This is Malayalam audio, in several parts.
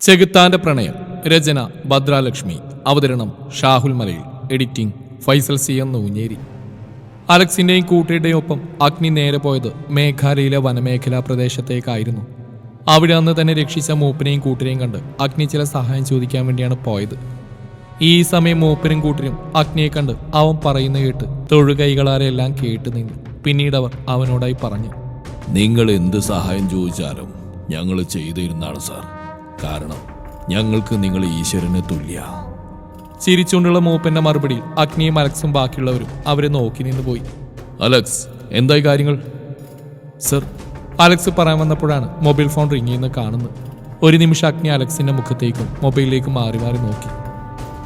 ചെകുത്താന്റെ പ്രണയം. രചന ഭദ്രാലക്ഷ്മി. അവതരണം Shahul Malayil. Editing Faisal C M Noonjeri. അലക്സിന്റെയും കൂട്ടിയുടെയും ഒപ്പം അഗ്നി നേരെ പോയത് മേഘാലയിലെ വനമേഖലാ പ്രദേശത്തേക്കായിരുന്നു. അവിടെ അന്ന് തന്നെ രക്ഷിച്ച മൂപ്പനെയും കൂട്ടരെയും കണ്ട് അഗ്നി ചില സഹായം ചോദിക്കാൻ വേണ്ടിയാണ് പോയത്. ഈ സമയം മൂപ്പനും കൂട്ടരും അഗ്നിയെ കണ്ട് അവൻ പറയുന്ന കേട്ട് തൊഴുകൈകളാരെ എല്ലാം കേട്ട് നിന്നു. പിന്നീട് അവർ അവനോടായി പറഞ്ഞു. നിങ്ങൾ എന്ത് സഹായം ചോദിച്ചാലും ഞങ്ങൾ ചെയ്തിരുന്നാണ് സാർ. കാരണം ഞങ്ങൾക്ക് നിങ്ങൾ ഈശ്വരന് തുല്യ. ചിരിച്ചുകൊണ്ടുള്ള മൂപ്പന്റെ മറുപടി അഗ്നിയും അലക്സും ബാക്കിയുള്ളവരും അവരെ നോക്കി നിന്ന് പോയി. അലക്സ് എന്തായി കാര്യങ്ങൾ? സർ അലക്സ് പറയാൻ വന്നപ്പോഴാണ് മൊബൈൽ ഫോൺ റിങ് കാണുന്നത്. ഒരു നിമിഷം അഗ്നി അലക്സിന്റെ മുഖത്തേക്കും മൊബൈലിലേക്കും മാറി മാറി നോക്കി.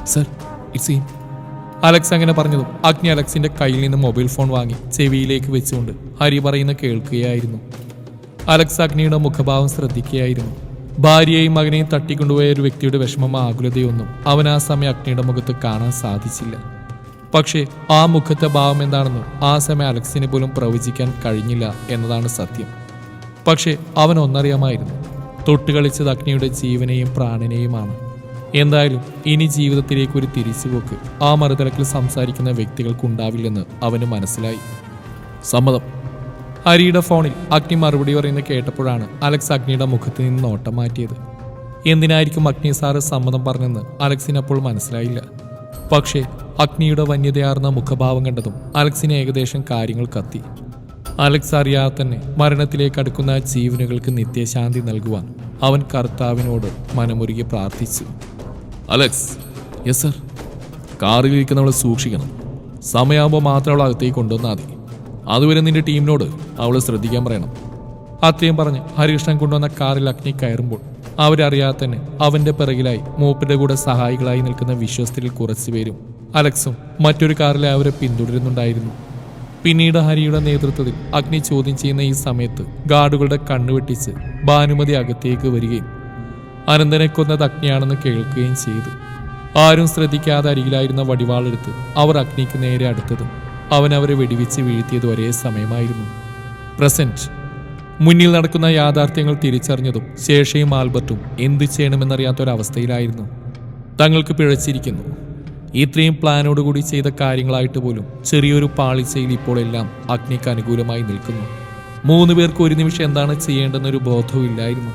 സർ ഇറ്റ്സ് ഈം അലക്സ് അങ്ങനെ പറഞ്ഞതും അഗ്നി അലക്സിന്റെ കയ്യിൽ നിന്ന് മൊബൈൽ ഫോൺ വാങ്ങി ചെവിയിലേക്ക് വെച്ചുകൊണ്ട് ഹരി പറയുന്ന കേൾക്കുകയായിരുന്നു. അലക്സ് അഗ്നിയുടെ മുഖഭാവം ശ്രദ്ധിക്കുകയായിരുന്നു. ഭാര്യയെയും മകനെയും തട്ടിക്കൊണ്ടുപോയ ഒരു വ്യക്തിയുടെ വിഷമം ആകുലതയൊന്നും അവൻ ആ സമയം അഗ്നിയുടെ മുഖത്ത് കാണാൻ സാധിച്ചില്ല. പക്ഷേ ആ മുഖത്തെ ഭാവം എന്താണെന്ന് ആ സമയം അലക്സിനെ പോലും പ്രവചിക്കാൻ കഴിഞ്ഞില്ല എന്നതാണ് സത്യം. പക്ഷേ അവൻ ഒന്നറിയാമായിരുന്നു തൊട്ടുകളിച്ചത് അഗ്നിയുടെ ജീവനെയും പ്രാണനെയുമാണ്. എന്തായാലും ഇനി ജീവിതത്തിലേക്ക് ഒരു തിരിച്ചുപോക്ക് ആ മറുതലക്കിൽ സംസാരിക്കുന്ന വ്യക്തികൾക്കുണ്ടാവില്ലെന്ന് അവന് മനസ്സിലായി. സമ്മതം. ഹരിയുടെ ഫോണിൽ അഗ്നി മറുപടി പറയുന്നത് കേട്ടപ്പോഴാണ് അലക്സ് അഗ്നിയുടെ മുഖത്ത് നിന്ന് നോട്ടം മാറ്റിയത്. എന്തിനായിരിക്കും അഗ്നി സാറ് സമ്മതം പറഞ്ഞെന്ന് അലക്സിന് അപ്പോൾ മനസ്സിലായില്ല. പക്ഷേ അഗ്നിയുടെ വന്യതയാർന്ന മുഖഭാവം കണ്ടതും അലക്സിന് ഏകദേശം കാര്യങ്ങൾ കത്തി. അലക്സ് അറിയാതെ തന്നെ മരണത്തിലേക്ക് അടുക്കുന്ന ജീവനുകൾക്ക് നിത്യശാന്തി നൽകുവാൻ അവൻ കർത്താവിനോട് മനമുരുകി പ്രാർത്ഥിച്ചു. Alex yes sir. കാറിലിരിക്കുന്നവളെ സൂക്ഷിക്കണം. സമയമാകുമ്പോൾ മാത്രം അവളെ അകത്തേക്ക് കൊണ്ടുവന്നാൽ മതി. അതുവരെ നിന്റെ ടീമിനോട് അവളെ ശ്രദ്ധിക്കാൻ പറയണം. അത്രയും പറഞ്ഞ് ഹരികൃഷ്ണൻ കൊണ്ടുവന്ന കാറിൽ അഗ്നി കയറുമ്പോൾ അവരറിയാതെ തന്നെ അവന്റെ പിറകിലായി മൂപ്പിന്റെ കൂടെ സഹായികളായി നിൽക്കുന്ന വിശ്വസ്തരിൽ കുറച്ചുപേരും അലക്സും മറ്റൊരു കാറിലെ അവരെ പിന്തുടരുന്നുണ്ടായിരുന്നു. പിന്നീട് ഹരിയുടെ നേതൃത്വത്തിൽ അഗ്നി ചോദ്യം ചെയ്യുന്ന ഈ സമയത്ത് ഗാർഡുകളുടെ കണ്ണുവെട്ടിച്ച് ഭാനുമതി അകത്തേക്ക് വരികയും അനന്തനെ കൊന്നത് അഗ്നിയാണെന്ന് കേൾക്കുകയും ചെയ്തു. ആരും ശ്രദ്ധിക്കാതെ അരികിലായിരുന്ന വടിവാളെടുത്ത് അവർ അഗ്നിക്ക് നേരെ അടുത്തതും അവൻ അവരെ വെടിവെച്ച് വീഴ്ത്തിയത് ഒരേ സമയമായിരുന്നു. പ്രസന്റ് മുന്നിൽ നടക്കുന്ന യാഥാർത്ഥ്യങ്ങൾ തിരിച്ചറിഞ്ഞതും ശേഷയും ആൽബർട്ടും എന്തു ചെയ്യണമെന്നറിയാത്ത ഒരവസ്ഥയിലായിരുന്നു തങ്ങൾക്ക് പിഴച്ചിരിക്കുന്നു. ഇത്രയും പ്ലാനോടുകൂടി ചെയ്ത കാര്യങ്ങളായിട്ട് പോലും ചെറിയൊരു പാളിച്ചയിൽ ഇപ്പോൾ എല്ലാം അഗ്നിക്ക് അനുകൂലമായി നിൽക്കുന്നു. മൂന്ന് പേർക്ക് ഒരു നിമിഷം എന്താണ് ചെയ്യേണ്ടെന്നൊരു ബോധവും ഇല്ലായിരുന്നു.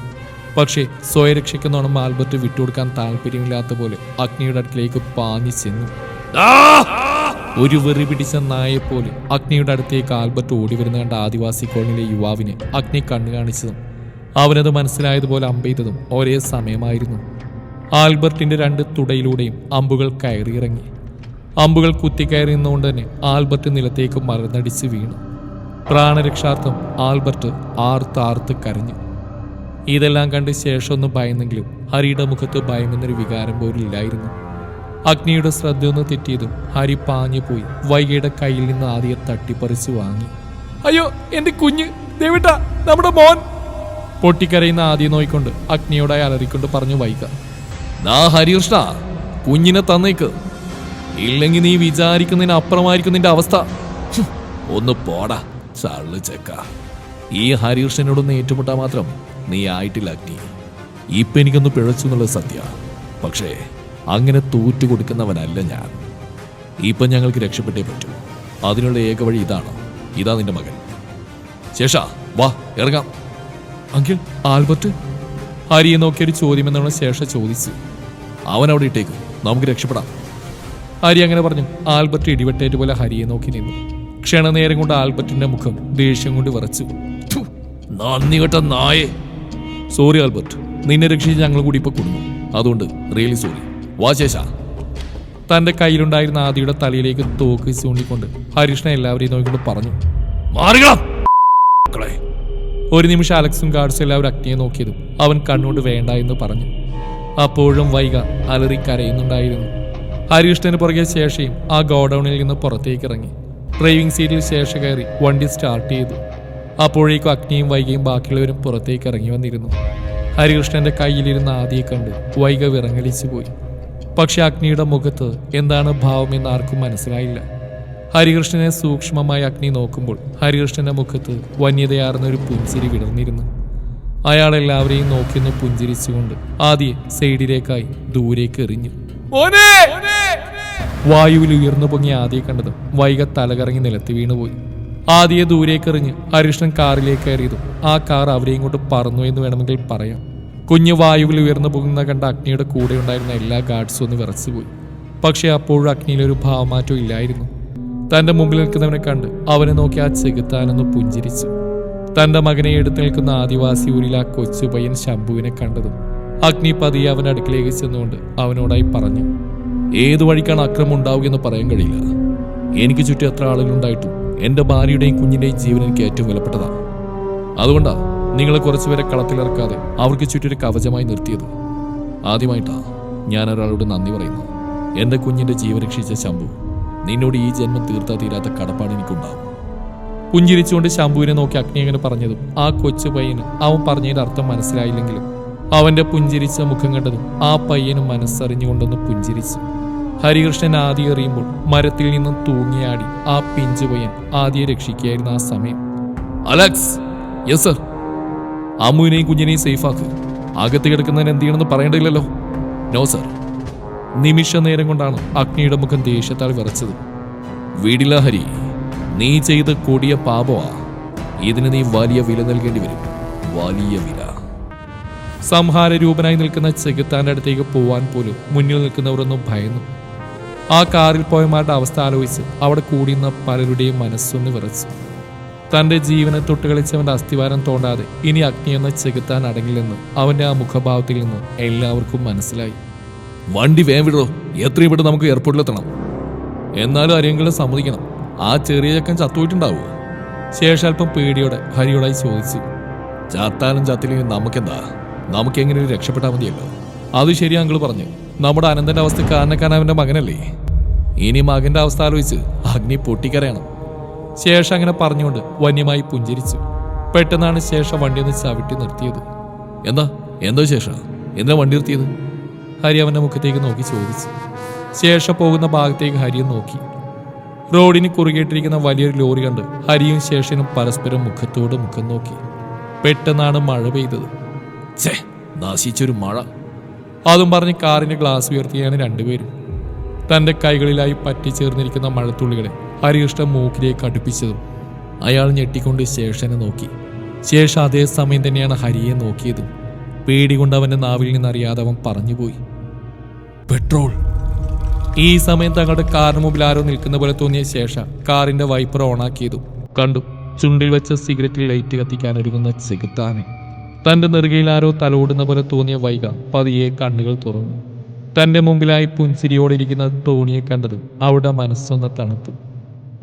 പക്ഷേ സ്വയരക്ഷയ്ക്കെന്നോണം ആൽബർട്ട് വിട്ടുകൊടുക്കാൻ താല്പര്യമില്ലാത്ത പോലെ അഗ്നിയുടെ അടുക്കിലേക്ക് പാഞ്ഞു ചെന്നു. ഒരു വെറി പിടിച്ച നായെപ്പോലെ അഗ്നിയുടെ അടുത്തേക്ക് ആൽബർട്ട് ഓടി വരുന്ന കണ്ട ആദിവാസി കോളനിയിലെ യുവാവിനെ അഗ്നി കണ്ണു കാണിച്ചതും അവനത് മനസ്സിലായതുപോലെ അമ്പെയ്തതും ഒരേ സമയമായിരുന്നു. ആൽബർട്ടിന്റെ രണ്ട് തുടയിലൂടെയും അമ്പുകൾ കയറിയിറങ്ങി. അമ്പുകൾ കുത്തിക്കയറി നിന്നുകൊണ്ട് തന്നെ ആൽബർട്ട് നിലത്തേക്ക് മറന്നടിച്ച് വീണു. പ്രാണരക്ഷാർത്ഥം ആൽബർട്ട് ആർത്താർത്ത് കരഞ്ഞു. ഇതെല്ലാം കണ്ട് ശേഷമൊന്നും ഭയന്നെങ്കിലും ഹരിയുടെ മുഖത്ത് ഭയമെന്നൊരു വികാരം പോലും ഇല്ലായിരുന്നു. അഗ്നിയുടെ ശ്രദ്ധ ഒന്ന് തെറ്റിയതും ഹരി പാഞ്ഞു പോയി വൈകിയുടെ കയ്യിൽ നിന്ന് ആദ്യം തട്ടിപ്പറിച്ചു വാങ്ങി. അയ്യോ എന്റെ കുഞ്ഞ് ദേവിട്ട നമ്മുടെ മോൻ. പൊട്ടിക്കരയുന്ന ആദ്യം നോയിക്കൊണ്ട് അഗ്നിയോടായി അലറിക്കൊണ്ട് പറഞ്ഞു വൈക. നാ ഹരികൃഷ്ണ കുഞ്ഞിനെ തന്നേക്ക്. ഇല്ലെങ്കിൽ നീ വിചാരിക്കുന്നതിന് അപ്പുറമായിരിക്കും നിന്റെ അവസ്ഥ. ഒന്ന് പോടാ ചള്ളു ചെക്ക. ഈ ഹരികൃഷ്ണനോടൊന്ന് ഏറ്റുമുട്ടാ മാത്രം നീ ആയിട്ടില്ല അഗ്നി. ഇപ്പൊ എനിക്കൊന്ന് പിഴച്ചു എന്നുള്ളത് സത്യ. പക്ഷേ അങ്ങനെ തോറ്റു കൊടുക്കുന്നവനല്ല ഞാൻ. ഇപ്പൊ ഞങ്ങൾക്ക് രക്ഷപ്പെട്ടേ പറ്റൂ. അതിനുള്ള ഏക വഴി ഇതാണ്. ഇതാ നിന്റെ മകൻ. ശേഷ വാ ഇറങ്ങാം. അങ്കിൾ ആൽബർട്ട് ഹരിയെ നോക്കിയൊരു ചോദ്യം എന്നുള്ള ശേഷ ചോദിച്ചു. അവൻ അവിടെ ഇട്ടേക്ക്. നമുക്ക് രക്ഷപ്പെടാം. ഹരി അങ്ങനെ പറഞ്ഞു. ആൽബർട്ട് ഇടിവെട്ടേറ്റ് പോലെ ഹരിയെ നോക്കി നിന്നു. ക്ഷണനേരം കൊണ്ട് ആൽബർട്ടിന്റെ മുഖം ദേഷ്യം കൊണ്ട് വിറച്ചു. നന്ദി കേട്ട നായേ. Sorry Albert. നിന്നെ രക്ഷിച്ച് ഞങ്ങൾ കൂടി ഇപ്പൊ കുടുങ്ങും അതുകൊണ്ട് റിയലി സോറി. വാ ശേഷ തന്റെ കയ്യിലുണ്ടായിരുന്ന ആദിയുടെ തലയിലേക്ക് തോക്ക് ചൂണ്ടിക്കൊണ്ട് ഹരിഷ്ണ എല്ലാവരെയും നോക്കിക്കൊണ്ട് പറഞ്ഞു മക്കളെ. ഒരു നിമിഷം അലക്സും ഗാർഡ്സും എല്ലാവരും അഗ്നിയെ നോക്കിയതും അവൻ കണ്ണുകൊണ്ട് വേണ്ട എന്ന് പറഞ്ഞു. അപ്പോഴും വൈക അലറി കരയുന്നുണ്ടായിരുന്നു. ഹരികൃഷ്ണന് പുറകെ ശേഷയും ആ ഗോഡൌണിൽ നിന്ന് പുറത്തേക്ക് ഇറങ്ങി. ഡ്രൈവിംഗ് സീറ്റിൽ ശേഷ കയറി വണ്ടി സ്റ്റാർട്ട് ചെയ്തു. അപ്പോഴേക്കും അഗ്നിയും വൈകയും ബാക്കിയുള്ളവരും പുറത്തേക്ക് ഇറങ്ങി വന്നിരുന്നു. ഹരികൃഷ്ണന്റെ കയ്യിലിരുന്ന ആദിയെ കണ്ട് വൈക വിറങ്ങലിച്ചു പോയി. പക്ഷെ അഗ്നിയുടെ മുഖത്ത് എന്താണ് ഭാവമെന്ന് ആർക്കും മനസ്സിലായില്ല. ഹരികൃഷ്ണനെ സൂക്ഷ്മമായി അഗ്നി നോക്കുമ്പോൾ ഹരികൃഷ്ണന്റെ മുഖത്ത് വന്യതയാർന്ന ഒരു പുഞ്ചിരി വിടർന്നിരുന്നു. അയാൾ എല്ലാവരെയും നോക്കിയൊന്ന് പുഞ്ചിരിച്ചുകൊണ്ട് ആദ്യ സൈഡിലേക്കായി ദൂരേക്ക് എറിഞ്ഞു. വായുവിൽ ഉയർന്നു പൊങ്ങി ആദ്യ കണ്ടതും വൈക തലകറങ്ങി നിലത്ത് വീണുപോയി. ആദ്യെ ദൂരേക്കെറിഞ്ഞ് ഹരികൃഷ്ണൻ കാറിലേക്ക് കയറിയതും ആ കാർ അവരെയും കൊണ്ട് പറന്നു എന്ന് വേണമെങ്കിൽ പറയാം. കുഞ്ഞു വായുവിൽ ഉയർന്നു പോകുന്ന കണ്ട അഗ്നിയുടെ കൂടെ ഉണ്ടായിരുന്ന എല്ലാ ഗാർഡ്സും ഒന്ന് വിറച്ചുപോയി. പക്ഷെ അപ്പോഴും അഗ്നിയിലൊരു ഭാവമാറ്റം ഇല്ലായിരുന്നു. തന്റെ മുമ്പിൽ നിൽക്കുന്നവനെ കണ്ട് അവനെ നോക്കി ആ ചെകുത്താനൊന്ന് പുഞ്ചിരിച്ചു. തന്റെ മകനെ എടുത്തു നിൽക്കുന്ന ആദിവാസി ഊരിൽ ആ കൊച്ചു പയ്യൻ ശംഭുവിനെ കണ്ടതും അഗ്നി പതിയെ അവൻ അടുക്കിലേക്ക് ചെന്നുകൊണ്ട് അവനോടായി പറഞ്ഞു ഏതു വഴിക്കാണ് അക്രമം ഉണ്ടാവുകയെന്ന് പറയാൻ കഴിയില്ല. എനിക്ക് ചുറ്റും എത്ര ആളുകളുണ്ടായിട്ടും എന്റെ ഭാര്യയുടെയും കുഞ്ഞിന്റെയും ജീവൻ എനിക്ക് ഏറ്റവും വിലപ്പെട്ടതാണ്. അതുകൊണ്ടാ നിങ്ങളെ കുറച്ചുപേരെ കളത്തിലിറക്കാതെ അവർക്ക് ചുറ്റൊരു കവചമായി നിർത്തിയത്. ആദ്യമായിട്ടാ ഞാൻ ഒരാളോട് നന്ദി പറയുന്നു. എന്റെ കുഞ്ഞിന്റെ ജീവൻ രക്ഷിച്ച ശംഭു നിന്നോട് ഈ ജന്മം തീർത്താ തീരാത്ത കടപ്പാട് എനിക്കുണ്ടാവും. പുഞ്ചിരിച്ചുകൊണ്ട് ശംഭുവിനെ നോക്കി അഗ്നി അങ്ങനെ പറഞ്ഞതും ആ കൊച്ചു പയ്യന് അവൻ പറഞ്ഞതിന്റെ അർത്ഥം മനസ്സിലായില്ലെങ്കിലും അവന്റെ പുഞ്ചിരിച്ച മുഖം കണ്ടതും ആ പയ്യനും മനസ്സറിഞ്ഞുകൊണ്ടൊന്ന് പുഞ്ചിരിച്ചു. ഹരികൃഷ്ണൻ ആദ്യം എറിയുമ്പോൾ മരത്തിൽ നിന്നും തൂങ്ങിയാടി ആ പിഞ്ചു പയ്യൻ ആദ്യം രക്ഷിക്കുകയായിരുന്നു ആ സമയം. Alex yes sir. അമ്മുവിനെയും കുഞ്ഞിനെയും സേഫാക്ക്. അകത്ത് കിടക്കുന്നതിന് എന്ത് ചെയ്യണമെന്ന് പറയേണ്ടില്ലല്ലോ നോ സർ നിമിഷ നേരം കൊണ്ടാണ് അഗ്നിയുടെ മുഖം ദേഷ്യത്താൽ വിറച്ചത്. വീടില്ല ഹരി. നീ ചെയ്ത കൊടിയ പാപമാ. ഇതിന് നീ വലിയ വില നൽകേണ്ടി വരും. വലിയ വില. സംഹാര രൂപനായി നിൽക്കുന്ന ചെകുത്താന്റെ അടുത്തേക്ക് പോവാൻ പോലും മുന്നിൽ നിൽക്കുന്നവരൊന്നും ഭയന്നു. ആ കാറിൽ പോയമാരുടെ അവസ്ഥ ആലോചിച്ച് അവിടെ കൂടിയുന്ന പലരുടെയും മനസ്സൊന്ന് വിറച്ചു. തന്റെ ജീവനെ തൊട്ടുകളിച്ചവന്റെ അസ്ഥിവാരം തോണ്ടാതെ ഇനി അഗ്നി എന്ന ചെകുത്താൻ അടങ്ങില്ലെന്ന് അവന്റെ ആ മുഖഭാവത്തിൽ നിന്നും എല്ലാവർക്കും മനസ്സിലായി. വണ്ടി വേം വിടോ എത്രയും പെട്ടെന്ന് നമുക്ക് എയർപോർട്ടിലെത്തണം എന്നാലും ആരെങ്കിലും സമ്മതിക്കണം. ആ ചെറിയ ചക്കൻ ചത്തുപോയിട്ടുണ്ടാവോ? ശേഷം അല്പം പേടിയോടെ ഹരിയോടായി ചോദിച്ചു. ചാത്താലും ചത്തില്ലെങ്കിൽ നമുക്കെന്താ? നമുക്ക് എങ്ങനെയും രക്ഷപ്പെട്ടാൽ മതിയല്ലോ? അത് ശരി അങ്കിൾ പറഞ്ഞു. നമ്മുടെ അനന്തന്റെ അവസ്ഥ കാരണക്കാരൻ അവന്റെ മകനല്ലേ? ഇനി മകന്റെ അവസ്ഥ ആലോചിച്ച് അഗ്നി പൊട്ടിക്കരയണം. ശേഷം അങ്ങനെ പറഞ്ഞുകൊണ്ട് വന്യമായി പുഞ്ചിരിച്ചു. പെട്ടെന്നാണ് ശേഷം വണ്ടി ഒന്ന് ചവിട്ടി നിർത്തിയത്. എന്താ? എന്തോ ശേഷ? എന്താ വണ്ടി നിർത്തിയത്? ഹരി അവന്റെ മുഖത്തേക്ക് നോക്കി ചോദിച്ചു. ശേഷം പോകുന്ന ഭാഗത്തേക്ക് ഹരിയും നോക്കി. റോഡിന് കുറുകേട്ടിരിക്കുന്ന വലിയൊരു ലോറി കണ്ട് ഹരിയും ശേഷനും പരസ്പരം മുഖത്തോട് മുഖം നോക്കി. പെട്ടെന്നാണ് മഴ പെയ്തത്. നാശിച്ചൊരു മഴ. അതും പറഞ്ഞ് കാറിന്റെ ഗ്ലാസ് ഉയർത്തിയാണ് രണ്ടുപേരും. തന്റെ കൈകളിലായി പറ്റിച്ചേർന്നിരിക്കുന്ന മഴത്തുള്ളികളെ ഹരികൃഷ്ണൻ മൂക്കിലേക്ക് അടുപ്പിച്ചതും അയാൾ ഞെട്ടിക്കൊണ്ട് ശേഷനെ നോക്കി. ശേഷ അതേ സമയം തന്നെയാണ് ഹരിയെ നോക്കിയതും. പേടി കൊണ്ട് അവന്റെ നാവിൽ നിന്നറിയാതെ അവൻ പറഞ്ഞുപോയി. പെട്രോൾ. ഈ സമയം തങ്ങളുടെ കാറിന് മുമ്പിൽ ആരോ നിൽക്കുന്ന പോലെ തോന്നിയ ശേഷം കാറിന്റെ വൈപ്പർ ഓണാക്കിയതും കണ്ടു. ചുണ്ടിൽ വെച്ച സിഗരറ്റിൽ ലൈറ്റ് കത്തിക്കാൻ ഒരുങ്ങുന്ന ചെകുത്താനെ. തന്റെ നെറുകയിൽ ആരോ തലോടുന്ന പോലെ തോന്നിയ വൈക പതിയെ കണ്ണുകൾ തുറന്നു. തന്റെ മുമ്പിലായി പുൻസിരിയോടിരിക്കുന്ന തോണിയെ കണ്ടതും അവിടെ മനസ്സൊന്ന് തണുത്തു.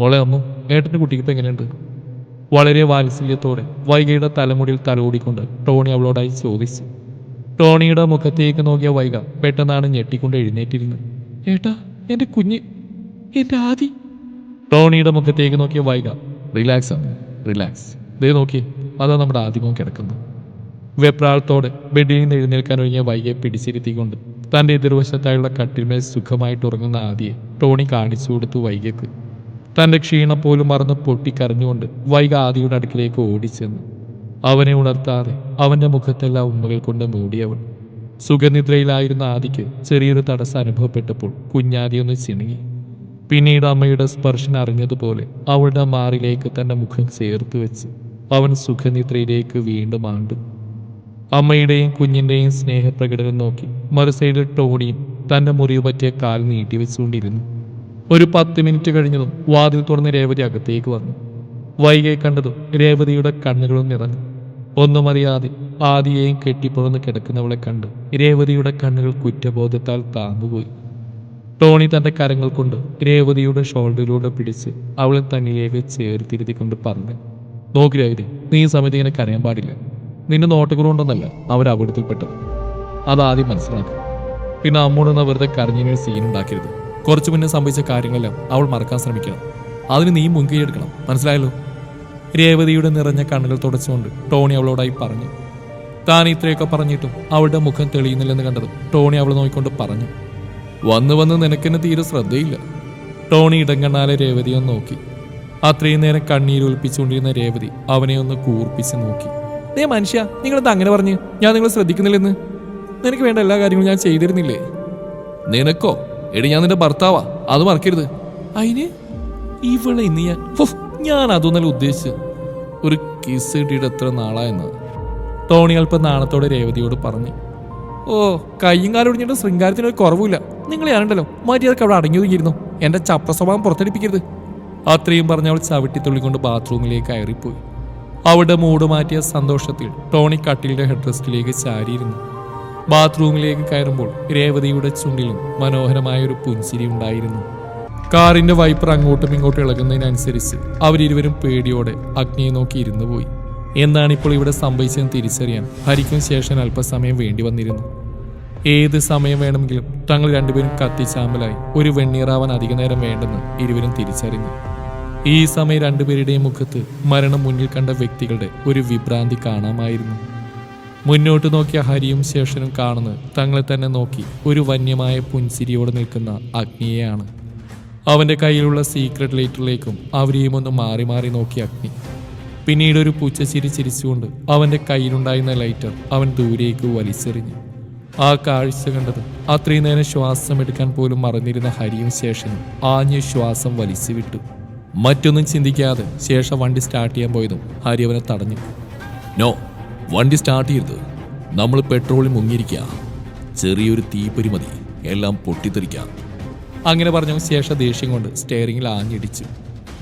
മോളെ അമ്മു ഏട്ടന്റെ കുട്ടിക്ക് ഇപ്പം എങ്ങനെയുണ്ട്? വളരെ വാത്സല്യത്തോടെ വൈഗയുടെ തലമുടിയിൽ തലോടിക്കൊണ്ട് ടോണി അവളോടായി ചോദിച്ചു. ടോണിയുടെ മുഖത്തേക്ക് നോക്കിയ വൈക പെട്ടെന്നാണ് ഞെട്ടിക്കൊണ്ട് എഴുന്നേറ്റിരുന്നത്. ഏട്ടാ എന്റെ കുഞ്ഞ് എന്റെ ആദി. ടോണിയുടെ മുഖത്തേക്ക് നോക്കിയ വൈഗ റിലാക്സ് ആണ് റിലാക്സ്. ദേ നോക്കി അതാ നമ്മുടെ ആദിമം കിടക്കുന്നു. വെപ്രാളത്തോടെ ബെഡിൽ നിന്ന് എഴുന്നേൽക്കാൻ ഒഴുകിയ വൈകയെ പിടിച്ചിരുത്തിക്കൊണ്ട് തന്റെ എതിർവശത്തായുള്ള കട്ടിന്മേൽ സുഖമായിട്ട് ഉറങ്ങുന്ന ആദിയെ ടോണി കാണിച്ചു കൊടുത്തു വൈകയ്ക്ക് തന്റെ ക്ഷീണം പോലും മറന്ന് പൊട്ടിക്കരഞ്ഞുകൊണ്ട് വൈക ആദിയുടെ അടുക്കിലേക്ക് ഓടിച്ചെന്നു. അവനെ ഉണർത്താതെ അവന്റെ മുഖത്തെല്ലാം ഉമ്മകൾ കൊണ്ട് മൂടിയവൻ സുഖനിദ്രയിലായിരുന്ന ആദിക്ക് ചെറിയൊരു തടസ്സം അനുഭവപ്പെട്ടപ്പോൾ കുഞ്ഞാദി ഒന്ന് ചിണുങ്ങി. പിന്നീട് അമ്മയുടെ സ്പർശനം അറിഞ്ഞതുപോലെ അവളുടെ മാറിലേക്ക് തന്റെ മുഖം ചേർത്ത് വെച്ച് അവൻ സുഖനിദ്രയിലേക്ക് വീണ്ടും ആണ്ടു. അമ്മയുടെയും കുഞ്ഞിന്റെയും സ്നേഹപ്രകടനം നോക്കി മറുസൈഡിൽ ടോണിയും തന്റെ മുറിവ് പറ്റിയ കാൽ നീട്ടി വെച്ചുകൊണ്ടിരുന്നു. ഒരു പത്ത് മിനിറ്റ് കഴിഞ്ഞതും വാതിൽ തുറന്ന് രേവതി അകത്തേക്ക് വന്നു. വൈകെ കണ്ടതും രേവതിയുടെ കണ്ണുകളും നിറഞ്ഞു. ഒന്നും അറിയാതെ ആദിയെയും കെട്ടിപ്പുറന്ന് കിടക്കുന്നവളെ കണ്ട് രേവതിയുടെ കണ്ണുകൾ കുറ്റബോധത്താൽ താന്നുപോയി. ടോണി തന്റെ കരങ്ങൾ കൊണ്ട് രേവതിയുടെ ഷോൾഡറിലൂടെ പിടിച്ച് അവളെ തന്നിലേക്ക് ചേർത്തിരുത്തിക്കൊണ്ട് പറഞ്ഞു നോക്കി രേവതി നീ സമയത്ത് ഇങ്ങനെ കരയാൻ പാടില്ല. നിന്നെ നോട്ടുകളുണ്ടെന്നല്ല അവർ അപകടത്തിൽപ്പെട്ടത് അതാദ്യം മനസ്സിലാക്കി. പിന്നെ അമ്മോടൊന്ന് വെറുതെ കരഞ്ഞിനൊരു സീൻ ഉണ്ടാക്കരുത്. കുറച്ചു മുന്നേ സംഭവിച്ച കാര്യങ്ങളെല്ലാം അവൾ മറക്കാൻ ശ്രമിക്കണം. അതിന് നീ മുൻകൈ എടുക്കണം. മനസ്സിലായല്ലോ? രേവതിയുടെ നിറഞ്ഞ കണ്ണുകൾ തുടച്ചുകൊണ്ട് ടോണി അവളോടായി പറഞ്ഞു. താൻ ഇത്രയൊക്കെ പറഞ്ഞിട്ടും അവളുടെ മുഖം തെളിയുന്നില്ലെന്ന് കണ്ടതും ടോണി അവളെ നോക്കിക്കൊണ്ട് പറഞ്ഞു. വന്ന് വന്ന് നിനക്കെന്നെ തീരെ ശ്രദ്ധയില്ല. ടോണി ഇടങ്ങണ്ണാലെ രേവതിയെ നോക്കി. അത്രയും നേരം കണ്ണീരൊലിപ്പിച്ചുകൊണ്ടിരുന്ന രേവതി അവനെ ഒന്ന് കൂർപ്പിച്ച് നോക്കി. ദേ മനുഷ്യ നിങ്ങളെന്താ അങ്ങനെ പറഞ്ഞു? ഞാൻ നിങ്ങളെ ശ്രദ്ധിക്കുന്നില്ലെന്ന്? നിനക്ക് വേണ്ട എല്ലാ കാര്യങ്ങളും ഞാൻ ചെയ്തിരുന്നില്ലേ? നിനക്കോ? എടി ഞാൻ നിന്റെ ഭർത്താവാ. അത് മറക്കരുത്. അതിന് ഇവളെ ഇന്ന് ഞാൻ ഞാൻ അതൊന്നല്ല ഉദ്ദേശിച്ച് ഒരു കിസ് കിട്ടിയിട്ട് എത്ര നാളായെന്ന് ടോണി അല്പം നാണത്തോടെ രേവതിയോട് പറഞ്ഞു. ഓ കയ്യും കാലം ഒടിഞ്ഞിട്ട് ശൃംഗാരത്തിന് ഒരു കുറവുമില്ല. നിങ്ങൾ ഞാനുണ്ടല്ലോ മര്യാദയ്ക്ക് അവിടെ അടങ്ങി ഒതുങ്ങിയിരുന്നു എന്റെ ചപ്ര സ്വഭാവം പുറത്തെടുപ്പിക്കരുത്. അത്രയും പറഞ്ഞ് അവൾ ചവിട്ടിത്തുള്ളിക്കൊണ്ട് ബാത്റൂമിലേക്ക് കയറിപ്പോയി. അവളുടെ മൂട് മാറ്റിയ സന്തോഷത്തിൽ ടോണി കട്ടിലിന്റെ ഹെഡ്രസ്റ്റിലേക്ക് ചാരിയിരുന്നു. ബാത്റൂമിലേക്ക് കയറുമ്പോൾ രേവതിയുടെ ചുണ്ടിലും മനോഹരമായ ഒരു പുഞ്ചിരി ഉണ്ടായിരുന്നു. കാറിന്റെ വൈപ്പർ അങ്ങോട്ടും ഇങ്ങോട്ടും ഇളകുന്നതിനനുസരിച്ച് അവരിരുവരും പേടിയോടെ അഗ്നിയെ നോക്കി ഇരുന്നു പോയി. എന്താണ് ഇപ്പോൾ ഇവിടെ സംഭവിച്ചതെന്ന് തിരിച്ചറിയാൻ ഹരിക്കും ശേഷം അല്പസമയം വേണ്ടി വന്നിരുന്നു. ഏത് സമയം വേണമെങ്കിലും തങ്ങൾ രണ്ടുപേരും കത്തിച്ചാമ്പലായി ഒരു വെണ്ണീറാവാൻ അധിക നേരം വേണ്ടെന്ന് ഇരുവരും തിരിച്ചറിഞ്ഞു. ഈ സമയം രണ്ടുപേരുടെയും മുഖത്ത് മരണം മുന്നിൽ കണ്ട വ്യക്തികളുടെ ഒരു വിഭ്രാന്തി കാണാമായിരുന്നു. മുന്നോട്ട് നോക്കിയ ഹരിയും ശേഷനും കാണുന്നത് തങ്ങളെ തന്നെ നോക്കി ഒരു വന്യമായ പുൻസിരിയോട് നിൽക്കുന്ന അഗ്നിയെയാണ്. അവന്റെ കയ്യിലുള്ള സീക്രട്ട് ലൈറ്ററിലേക്കും അവരെയും ഒന്ന് മാറി മാറി നോക്കി അഗ്നി. പിന്നീട് ഒരു പൂച്ചച്ചിരി ചിരിച്ചുകൊണ്ട് അവന്റെ കയ്യിലുണ്ടായിരുന്ന ലൈറ്റർ അവൻ ദൂരേക്ക് വലിച്ചെറിഞ്ഞു. ആ കാഴ്ച കണ്ടത് അത്രയും നേരം ശ്വാസം എടുക്കാൻ പോലും മറന്നിരുന്ന ഹരിയും ശേഷനും ആഞ്ഞ് ശ്വാസം വലിച്ചു വിട്ടു മറ്റൊന്നും ചിന്തിക്കാതെ ശേഷം വണ്ടി സ്റ്റാർട്ട് ചെയ്യാൻ പോയതും ഹരി അവനെ തടഞ്ഞു. നോ വണ്ടി സ്റ്റാർട്ട് ചെയ്യരുത്. നമ്മൾ പെട്രോളിൽ മുങ്ങിയിരിക്കുക ചെറിയൊരു തീപ്പൊരി മതി. എല്ലാം പൊട്ടിത്തെറിക്കാം. അങ്ങനെ പറഞ്ഞു ശേഷ ദേഷ്യം കൊണ്ട് സ്റ്റെയറിംഗിൽ ആഞ്ഞിടിച്ചു.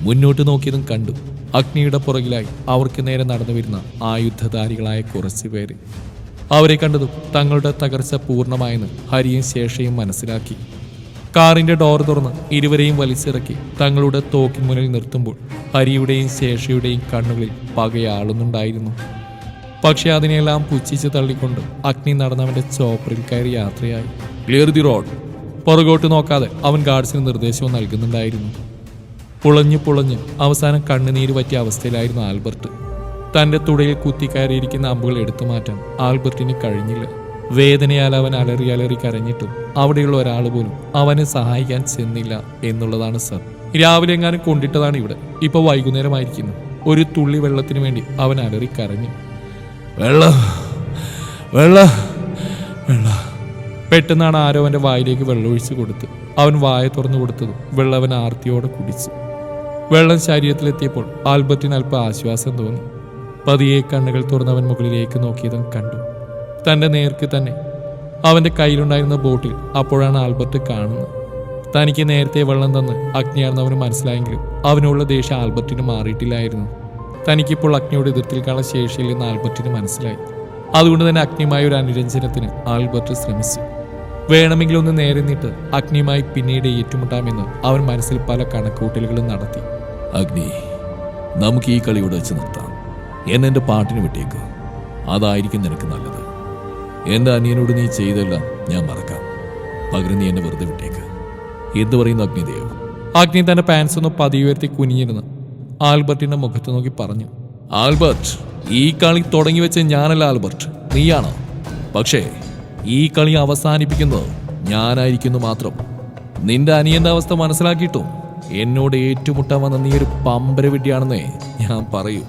മുന്നോട്ട് നോക്കിയതും കണ്ടു. അഗ്നിയുടെ പുറകിലായി അവർക്ക് നേരെ നടന്നു വരുന്ന ആയുധധാരികളായ കുറച്ച് പേര്. അവരെ കണ്ടതും തങ്ങളുടെ തകർച്ച പൂർണമായെന്ന് ഹരിയും ശേഷയും മനസ്സിലാക്കി. കാറിന്റെ ഡോർ തുറന്ന് ഇരുവരെയും വലിച്ചിറക്കി തങ്ങളുടെ തോക്കിൻ മുന്നിൽ നിർത്തുമ്പോൾ ഹരിയുടെയും ശേഷയുടെയും കണ്ണുകളിൽ പകയാളുന്നുണ്ടായിരുന്നു. പക്ഷെ അതിനെല്ലാം പുച്ഛിച്ച് തള്ളിക്കൊണ്ട് അഗ്നി നടന്നവന്റെ ചോപ്പറിൽ കയറി യാത്രയായി. ക്ലിയർ ദി റോഡ് പുറകോട്ട് നോക്കാതെ അവൻ ഗാർഡ്സിന് നിർദ്ദേശവും നൽകുന്നുണ്ടായിരുന്നു. പുളഞ്ഞു പുളഞ്ഞ് അവസാനം കണ്ണുനീര് പറ്റിയ അവസ്ഥയിലായിരുന്നു ആൽബർട്ട്. തന്റെ തുടയിൽ കുത്തിക്കയറിയിരിക്കുന്ന അമ്പുകൾ എടുത്തു മാറ്റാൻ ആൽബർട്ടിന് കഴിഞ്ഞില്ല. വേദനയാൽ അവൻ അലറി അലറി കരഞ്ഞിട്ടും അവിടെയുള്ള ഒരാൾ പോലും അവനെ സഹായിക്കാൻ ചെന്നില്ല എന്നുള്ളതാണ് സർ. രാവിലെ എങ്ങാനും കൊണ്ടിട്ടതാണ് ഇവിടെ. ഇപ്പൊ വൈകുന്നേരമായിരിക്കുന്നു. ഒരു തുള്ളി വെള്ളത്തിന് വേണ്ടി അവൻ അലറി കരഞ്ഞു. വെള്ളം. വെള്ളം. വെള്ളം. പെട്ടെന്നാണ് ആരോ അവന്റെ വായിലേക്ക് വെള്ളമൊഴിച്ച് കൊടുത്ത്. അവൻ വായ തുറന്നു കൊടുത്തതും വെള്ളം അവൻ ആർത്തിയോടെ കുടിച്ചു. വെള്ളം ശരീരത്തിലെത്തിയപ്പോൾ ആൽബർട്ടിന് അല്പം ആശ്വാസം തോന്നി. പതിയെ കണ്ണുകൾ തുറന്നവൻ മുകളിലേക്ക് നോക്കിയതും കണ്ടു. തന്റെ നേർക്ക് തന്നെ അവന്റെ കയ്യിലുണ്ടായിരുന്ന ബോട്ടിൽ അപ്പോഴാണ് ആൽബർട്ട് കാണുന്നത്. തനിക്ക് നേരത്തെ വെള്ളം തന്ന് അഗ്നിയാണെന്ന് അവന് മനസ്സിലായെങ്കിലും അവനുള്ള ദേഷ്യം ആൽബർട്ടിന് മാറിയിട്ടില്ലായിരുന്നു. തനിക്കിപ്പോൾ അഗ്നിയോട് എതിർത്തിൽക്കാനുള്ള ശേഷിയില്ലെന്ന് ആൽബർട്ടിന് മനസ്സിലായി. അതുകൊണ്ട് തന്നെ അഗ്നിയുമായ ഒരു അനുരഞ്ജനത്തിന് ആൽബർട്ട് ശ്രമിച്ചു. വേണമെങ്കിൽ ഒന്ന് നേരെ നീട്ട് അഗ്നിയുമായി പിന്നീട് ഏറ്റുമുട്ടാമെന്ന് അവൻ മനസ്സിൽ പല കണക്കൂട്ടലുകളും നടത്തി. അഗ്നി നമുക്ക് ഈ കളിയോട് വെച്ച് നിർത്താം. എന്നെ എന്റെ പാട്ടിന് വിട്ടേക്ക്. അതായിരിക്കും നിനക്ക് നല്ലത്. എന്റെ അനിയനോട് നീ ചെയ്തെല്ലാം ഞാൻ മറക്കാം. പകരം നീ എന്നെ വെറുതെ വിട്ടേക്ക്. എന്ത് പറയുന്നു അഗ്നിദേവ്? അഗ്നി തന്റെ പാൻസ് ഒന്ന് പതിയുയർത്തി കുനിഞ്ഞിരുന്ന്. ആൽബർട്ടിന്റെ മുഖത്ത് നോക്കി പറഞ്ഞു ആൽബർട്ട് ഈ കളി തുടങ്ങി വെച്ച ഞാനല്ല ആൽബർട്ട്. നീയാണ്? പക്ഷേ ഈ കളി അവസാനിപ്പിക്കുന്നത് ഞാനായിരിക്കുന്നു മാത്രം. നിന്റെ അനിയന്റെ അവസ്ഥ മനസ്സിലാക്കിയിട്ടും എന്നോട് ഏറ്റുമുട്ടാൻ വന്ന നീ ഒരു പമ്പര വിഡ്ഢിയാണെന്നേ ഞാൻ പറയൂ.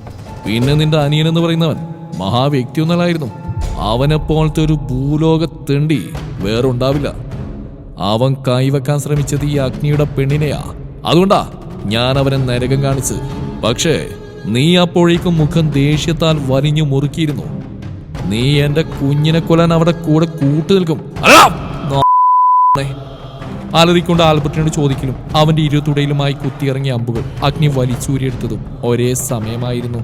പിന്നെ നിന്റെ അനിയൻ എന്ന് പറയുന്നവൻ മഹാവ്യക്തിയൊന്നല്ലായിരുന്നു. അവനെ പോലത്തെ ഒരു ഭൂലോക തെണ്ടി വേറെ ഉണ്ടാവില്ല അവൻ കൈവെക്കാൻ ശ്രമിച്ചത് ഈ അഗ്നിയുടെ പെണ്ണിനെയാ. അതുകൊണ്ടാ ഞാൻ അവനെ നരകം കാണിച്ച് പക്ഷേ നീ അപ്പോഴേക്കും മുഖം ദേഷ്യത്താൽ വലിഞ്ഞു മുറുക്കിയിരുന്നു. നീ എന്റെ കുഞ്ഞിനെ കൊല്ലാൻ അവിടെ കൂടെ കൂട്ടു നിൽക്കും. അലറിക്കൊണ്ട് ആൽബർട്ടിനോട് ചോദിക്കലും അവന്റെ ഇരുതുടയിലുമായി കുത്തിയിറങ്ങിയ അമ്പുകൾ അഗ്നി വലിച്ചൂരിയെടുത്തതും ഒരേ സമയമായിരുന്നു.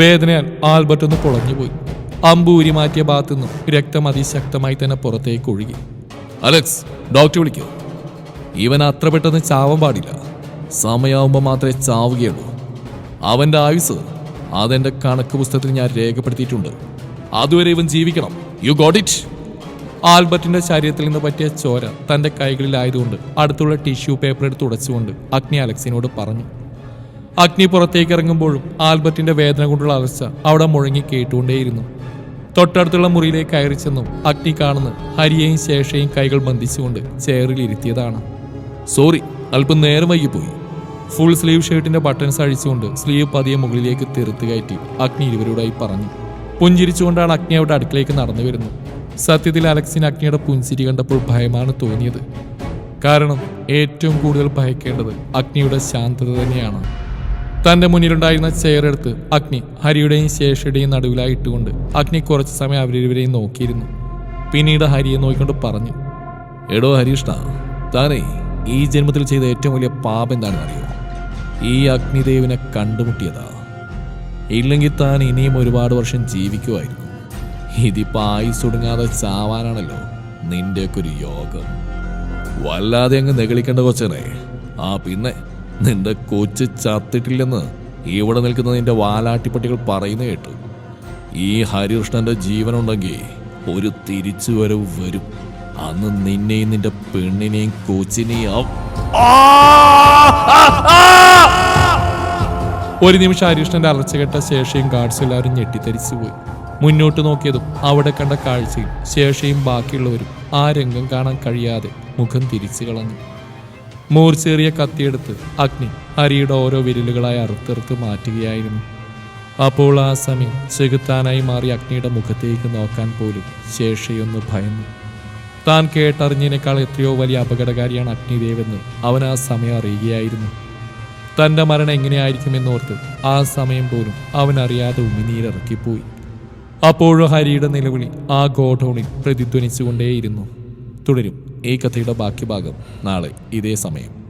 വേദനയാൽ ആൽബർട്ട് ഒന്ന് പൊളഞ്ഞുപോയി അമ്പൂരി മാറ്റിയ ഭാഗത്തു നിന്നും രക്തം അതിശക്തമായി തന്നെ പുറത്തേക്ക് ഒഴുകി. അലക്സ് ഡോക്ടർ വിളിക്കൂ. ഇവൻ അത്ര പെട്ടെന്ന് ചാവാൻ പാടില്ല. സമയാവുമ്പോൾ മാത്രമേ ചാവുകയുള്ളൂ. അവന്റെ ആയുസ് അതെന്റെ കണക്ക് പുസ്തകത്തിൽ ഞാൻ രേഖപ്പെടുത്തിയിട്ടുണ്ട്. അതുവരെ ഇവൻ ജീവിക്കണം. യു ഗോട്ട് ഇറ്റ് ആൽബർട്ടിന്റെ ശരീരത്തിൽ നിന്ന് പറ്റിയ ചോര തന്റെ കൈകളിലായതുകൊണ്ട് അടുത്തുള്ള ടിഷ്യൂ പേപ്പർ എടുത്ത് ഉടച്ചുകൊണ്ട് അഗ്നി അലക്സിനോട് പറഞ്ഞു. അഗ്നി പുറത്തേക്ക് ഇറങ്ങുമ്പോഴും ആൽബർട്ടിന്റെ വേദന കൊണ്ടുള്ള അലർച്ച അവിടെ മുഴങ്ങി കേട്ടുകൊണ്ടേയിരുന്നു. തൊട്ടടുത്തുള്ള മുറിയിലേക്ക് കയറി ചെന്നും അഗ്നി കാണുന്ന ഹരിയെയും ശേഷയും കൈകൾ ബന്ധിച്ചുകൊണ്ട് ചെയറിൽ ഇരുത്തിയതാണ്. സോറി അല്പം നേരം വൈകിപ്പോയി. ഫുൾ സ്ലീവ് ഷർട്ടിന്റെ ബട്ടൺസ് അഴിച്ചുകൊണ്ട് സ്ലീവ് പതിയെ മുകളിലേക്ക് തെറുത്ത് കയറ്റി അഗ്നി ഇരുവരോടായി പറഞ്ഞു. പുഞ്ചിരിച്ചുകൊണ്ടാണ് അഗ്നി അവിടെ അടുക്കളയ്ക്ക് നടന്നു വരുന്നത്. സത്യത്തിൽ അലക്സിന് അഗ്നിയുടെ പുഞ്ചിരി കണ്ടപ്പോൾ ഭയമാണ് തോന്നിയത്. കാരണം ഏറ്റവും കൂടുതൽ ഭയക്കേണ്ടത് അഗ്നിയുടെ ശാന്തത തന്നെയാണ്. തന്റെ മുന്നിലുണ്ടായിരുന്ന ചെയറെടുത്ത് അഗ്നി ഹരിയുടെയും ശേഷയുടെയും നടുവിലായി ഇട്ടുകൊണ്ട് അഗ്നി കുറച്ച് സമയം അവരിരുവരെയും നോക്കിയിരുന്നു. പിന്നീട് ഹരിയെ നോക്കിക്കൊണ്ട് പറഞ്ഞു എടോ ഹരീഷ്ണ താനേ ഈ ജന്മത്തിൽ ചെയ്ത ഏറ്റവും വലിയ പാപം എന്താണെന്ന് അറിയോ? ഈ അഗ്നിദേവിനെ കണ്ടുമുട്ടിയതാ. ഇല്ലെങ്കിൽ താൻ ഇനിയും ഒരുപാട് വർഷം ജീവിക്കുമായിരുന്നു ഇതിപ്പോ ആയുസ് ഒടുങ്ങാതെ ചാവാനാണല്ലോ നിന്റെയൊക്കെ ഒരു യോഗം. വല്ലാതെ അങ്ങ് നെകളിക്കേണ്ട കൊച്ചനെ. ആ പിന്നെ നിന്റെ കൊച്ച് ചത്തിട്ടില്ലെന്ന് ഇവിടെ നിൽക്കുന്ന നിന്റെ വാലാട്ടിപ്പട്ടികൾ പറയുന്ന കേട്ടു. ഈ ഹരികൃഷ്ണന്റെ ജീവനുണ്ടെങ്കിൽ ഒരു തിരിച്ചുവരവ് വരും. അന്ന് നിന്നെയും നിന്റെ പെണ്ണിനെയും കൊച്ചിനെയും ഒരു നിമിഷം ഹരികൃഷ്ണന്റെ അലർച്ച കേട്ട ശേഷയും ഗാർഡ്സ് എല്ലാവരും ഞെട്ടിത്തരിച്ചു പോയി. മുന്നോട്ട് നോക്കിയതും അവിടെ കണ്ട കാഴ്ചയും ശേഷയും ബാക്കിയുള്ളവരും ആ രംഗം കാണാൻ കഴിയാതെ മുഖം തിരിച്ചു കളഞ്ഞു. മൂർച്ചേറിയ കത്തിയെടുത്ത് അഗ്നി ഹരിയുടെ ഓരോ വിരലുകളായി അറുത്തെറുത്ത് മാറ്റുകയായിരുന്നു. അപ്പോൾ ആ സമയം ചെകുത്താനായി മാറി അഗ്നിയുടെ മുഖത്തേക്ക് നോക്കാൻ പോലും ശേഷയൊന്ന് ഭയന്നു. താൻ കേട്ടറിഞ്ഞതിനേക്കാൾ എത്രയോ വലിയ അപകടകാരിയാണ് അഗ്നിദേവെന്ന് അവൻ ആ സമയം അറിയുകയായിരുന്നു. തന്റെ മരണം എങ്ങനെയായിരിക്കുമെന്നോർത്ത് ആ സമയം പോലും അവൻ അറിയാതെ ഉമിനീരിറക്കിപ്പോയി. അപ്പോഴും ഹരിയുടെ നിലവിളി ആ ഗോഡൌണിൽ പ്രതിധ്വനിച്ചുകൊണ്ടേയിരുന്നു. തുടരും ഈ കഥയുടെ ബാക്കി ഭാഗം നാളെ ഇതേ സമയം.